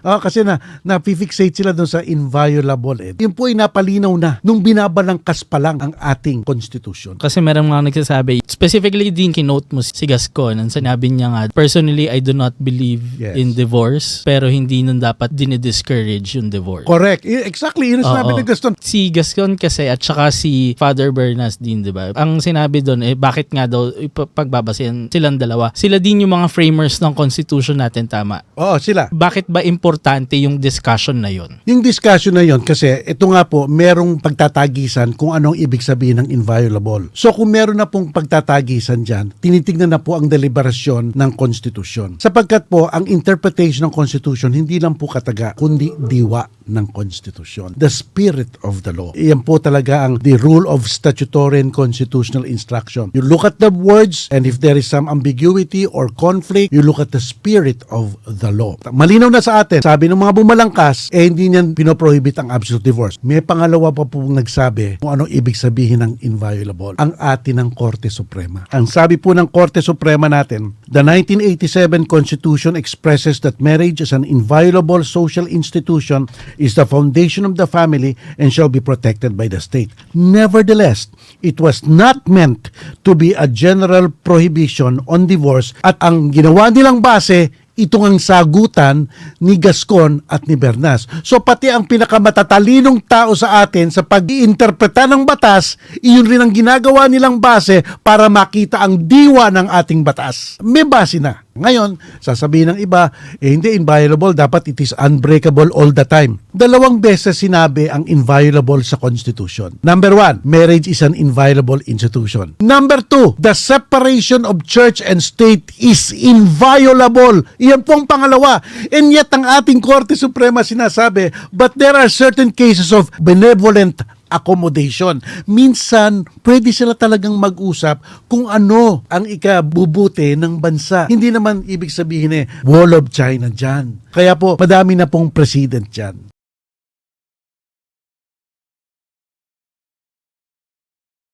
Ah, kasi na, na-fixate sila doon sa inviolable. Eh. Yun po ay napalinaw na nung binabalangkas pa lang ang ating konstitusyon. Kasi merong mga nagsasabi, specifically din kinote mo si Gascon, ang sinabi niya nga, personally, I do not believe Yes. in divorce, pero hindi nun dapat dinidiscourage yung divorce. Correct. Exactly. Yun ang sinabi Oo. ni Gaston. Si Gascon kasi at saka si Father Bernas din, di ba? Ang sinabi doon, eh, bakit nga daw pagbabasihan silang dalawa? Sila din yung mga framers ng constitution natin, tama? Oo, sila. Bakit ba importante yung discussion na yon? Yung discussion na yon kasi ito nga po, merong pagtatagisan kung anong ibig sabihin ng inviolable. So kung meron na pong pagtatagisan dyan, tinitignan na po ang deliberasyon ng konstitusyon. Sapagkat po, ang interpretation ng konstitusyon hindi lang po kataga, kundi diwa ng konstitusyon. The spirit of the law. Iyan po talaga ang the rule of statutory and constitutional instruction. You look at the words and if there is some ambiguity or conflict, you look at the spirit of the law. Malinaw na sa atin, sabi ng mga bumalangkas, eh hindi niyan pinoprohibit ang absolute divorce. May pangalawa pa po nagsabi kung anong ibig sabihin ng inviolable. Ang atin ng Korte Suprema. Ang sabi po ng Korte Suprema natin, the 1987 Constitution expresses that marriage is an inviolable social institution is the foundation of the family and shall be protected by the state. Nevertheless, it was not meant to be a general prohibition on divorce at ang ginawa nilang base itong ang sagutan ni Gascon at ni Bernas. So pati ang pinakamatalinong tao sa atin sa pag-iinterpreta ng batas, iyon rin ang ginagawa nilang base para makita ang diwa ng ating batas. May base na. Ngayon, sasabihin ng iba, eh hindi inviolable, dapat it is unbreakable all the time. Dalawang beses sinabi ang inviolable sa Constitution. Number one, marriage is an inviolable institution. Number two, the separation of church and state is inviolable. Iyan po ang pangalawa. And yet, ang ating Korte Suprema sinasabi, but there are certain cases of benevolent accommodation. Minsan, pwede sila talagang mag-usap kung ano ang ikabubuti ng bansa. Hindi naman ibig sabihin eh, wall of China dyan. Kaya po, madami na pong president dyan.